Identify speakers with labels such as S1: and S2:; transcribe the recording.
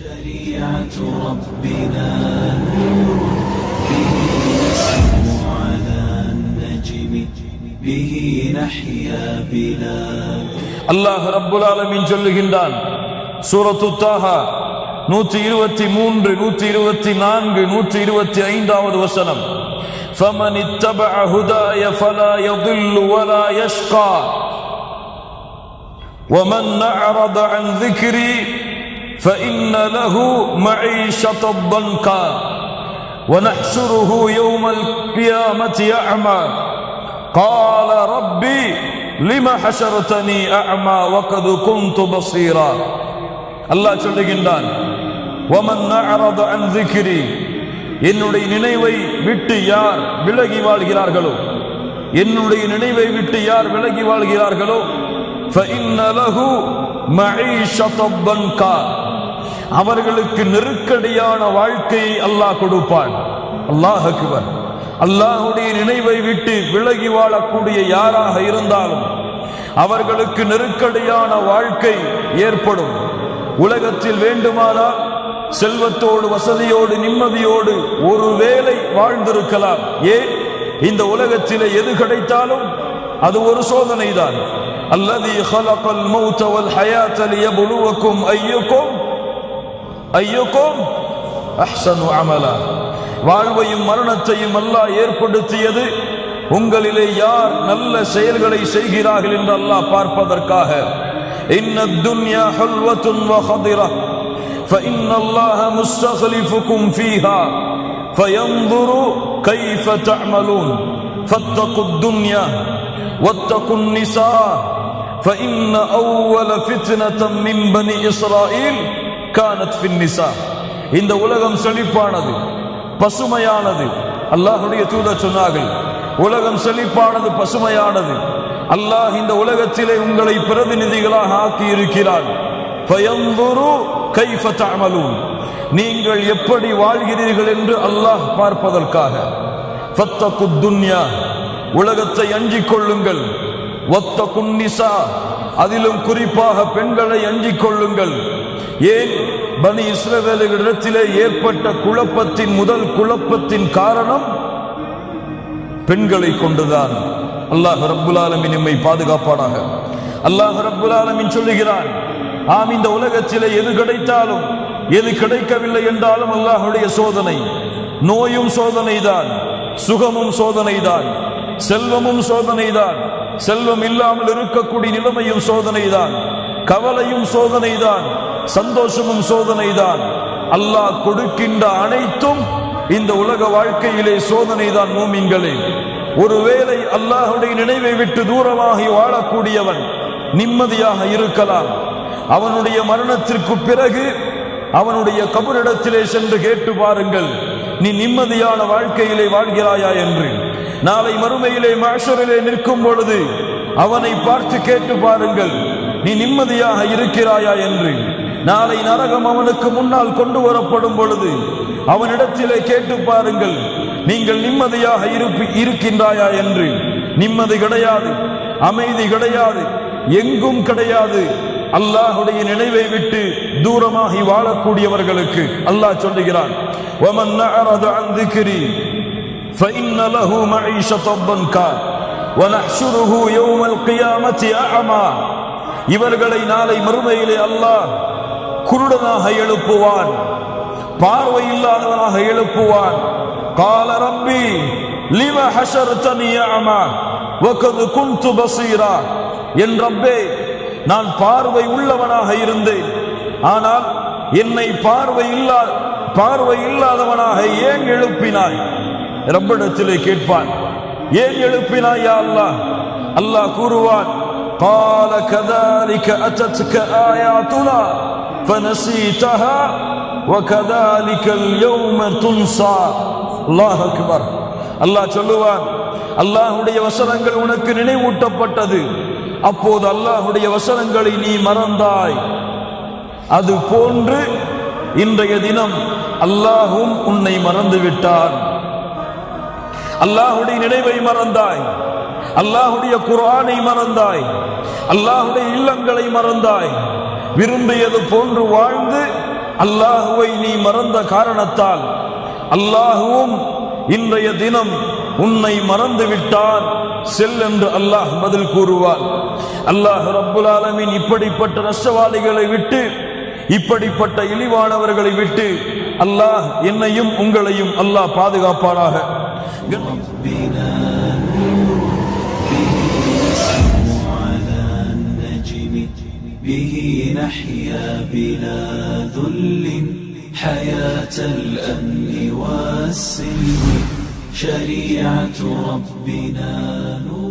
S1: شريعة ربنا نور به نسمو على النجم به نحيا بلا
S2: அல்லாஹ் ரப்புல் ஆலமீன் சொல்லுகின்றான் சூரத்து தாஹா நூற்றி இருபத்தி மூன்று நூற்றி இருபத்தி நான்கு நூற்றி இருபத்தி ஐந்தாவது வசனம் فمن اتبع هداي فلا يضل ولا يشقى ومن أعرض عن ذكري فإن له معيشة ضنكا ونحشره يوم القيامة أعمى قال ربي لم حشرتني أعمى وقد كنت بصيرا அல்லாஹ் சொல்லுகின்றான் ومن أعرض عن ذكري என்னுடைய நினைவை விட்டு யார் விலகி வாழ்கிறார்களோ என்னுடைய நினைவை விட்டு யார் விலகி வாழ்கிறார்களோ فإن له معيشة ضنكا அவர்களுக்கு நெருக்கடியான வாழ்க்கையை அல்லாஹ் கொடுப்பான். அல்லாஹ் அக்பர். அல்லாஹுடைய நினைவை விட்டு விலகி வாழக்கூடிய யாராக இருந்தாலும் அவர்களுக்கு நெருக்கடியான வாழ்க்கை ஏற்படும். உலகத்தில் வேண்டுமானால் செல்வத்தோடு வசதியோடு நிம்மதியோடு ஒருவேளை வாழ்ந்திருக்கலாம். ஏன் இந்த உலகத்தில் எது கிடைத்தாலும் அது ஒரு சோதனை தான் அல்லது ஹலகல் மௌத்தவல் ஹயாத்தலிய புழுவக்கும் ஐயக்கும் أيكم ஐயோக்கும் அஹ்சனு அமலா வாழ்வையும் மரணத்தையும் அல்லாஹ் ஏற்படுத்தியது உங்களிலே யார் நல்ல செயல்களை செய்கிறார்கள் என்று அல்லாஹ் பார்ப்பதற்காக இன்ன துன்யா ஹல்வத்துன் வஹதிரா فإن الله مستخلفكم فيها فينظر كيف تعملون فاتقوا الدنيا واتقوا النساء فإن أول فتنة من بني إسرائيل கானத் பின்னிசா இந்த உலகம் செழிப்பானது பசுமையானது. அல்லாஹுடைய தூதர் சொன்னார்கள் உலகம் செழிப்பானது பசுமையானது. அல்லாஹ் இந்த உலகத்திலே உங்களை பிரதிநிதிகளாக ஆக்கி இருக்கிறான் நீங்கள் எப்படி வாழ்கிறீர்கள் என்று அல்லாஹ் பார்ப்பதற்காக. உலகத்தை அஞ்சிக் கொள்ளுங்கள். ஒத்த குன்னிசா அதிலும் குறிப்பாக பெண்களை அஞ்சிக் கொள்ளுங்கள். ஏன் பனி இஸ்ரவேலர்களிடத்திலே ஏற்பட்ட குழப்பத்தின் முதல் குழப்பத்தின் காரணம்? பெண்களை கொண்டுதான். அல்லாஹ் ரப்புல் ஆலமின் நம்மை பாதுகாப்பானாக. அல்லாஹ் ரப்புல் ஆலமின் சொல்லுகிறான் ஆம் இந்த உலகத்திலே எது கிடைத்தாலும் எது கிடைக்கவில்லை என்றாலும் அல்லாஹுடைய சோதனை. நோயும் சோதனைதான் சுகமும் சோதனைதான் செல்வமும் சோதனைதான் செல்வம் இல்லாமல் இருக்கக்கூடிய நிலைமையும் சோதனைதான் கவலையும் சோதனைதான் சந்தோஷமும் சோதனைதான். அல்லாஹ் கொடுக்கின்ற அனைத்தும் இந்த உலக வாழ்க்கையிலே சோதனைதான் மூமின்களே. ஒருவேளை அல்லாஹுடைய நினைவை விட்டு தூரமாகி வாழக்கூடியவன் நிம்மதியாக இருக்கலாம். அவனுடைய மரணத்திற்கு பிறகு அவனுடைய கபரிடத்திலே சென்று கேட்டு பாருங்கள் நீ நிம்மதியான வாழ்க்கையிலே வாழ்கிறாயா என்று. நாளை மறுமையிலே மாஷரிலே நிற்கும் பொழுது அவனை பார்த்து கேட்டு பாருங்கள் நீ நிம்மதியாக இருக்கிறாயா என்று. நாளை நரகம் அவனுக்கு முன்னால் கொண்டு வரப்படும் பொழுது அவனிடத்திலே கேட்டு பாருங்கள் நீங்கள் நிம்மதியாக இருப்பி- இருக்கின்றாயா என்று நிம்மதி கிடையாது அமைதி கிடையாது எங்கும் கிடையாது அல்லாஹுடைய நினைவை விட்டு தூரமாகி வாழக்கூடியவர்களுக்கு அல்லாஹ் சொல்லுகிறான் وَمَنْ أَعْرَضَ عَنْ ذِكْرِي فإن له معيشة ضنكا ونحشره يوم القيامة أعمى இவர்களை நாளை மறுமையிலே அல்லாஹ் குருடனாக எழுப்புவான் பார்வை இல்லாதவனாக எழுப்புவான் قال ربي لما حشرتني أعمى وقد كنت بصيرا என் ரப்பே நான் பார்வை உள்ளவனாக இருந்தேன் ஆனால் என்னை பார்வை இல்லா பார்வை இல்லாதவனாக ஏன் எழுப்பினாய் ரப்பிடத்திலே கேட்பான் ஏன் எழுப்பினாய் யா அல்லாஹ் அல்லாஹ் கூறுவான் قال كذلك أتتك آياتنا فنسيتها وكذلك اليوم تنسى الله أكبر அல்லாஹ் சொல்லுவான் அல்லாஹுடைய வசனங்கள் உனக்கு நினைவூட்டப்பட்டது அப்போது அல்லாஹுடைய வசனங்களை நீ மறந்தாய் அது போன்று இன்றைய தினம் அல்லாஹும் உன்னை மறந்து விட்டான் அல்லாஹுடைய நினைவை மறந்தாய் அல்லாஹுடைய குர்ஆனை மறந்தாய் அல்லாஹுடைய இல்லங்களை மறந்தாய் விரும்பியது போன்று வாழ்ந்து அல்லாஹுவை நீ மறந்த காரணத்தால் அல்லாஹுவும் இன்றைய தினம் உன்னை மறந்து விட்டார் செல் என்று அல்லாஹ் பதில் கூறுவார். அல்லாஹ் ரப்புல் ஆலமின் இப்படிப்பட்ட நஷ்டவாளிகளை விட்டு இப்படிப்பட்ட இழிவானவர்களை விட்டு அல்லாஹ் என்னையும் உங்களையும் அல்லாஹ் பாதுகாப்பாராக.
S1: به نحيا بلا ذل حياة الأمن والسلم. شريعة ربنا نور.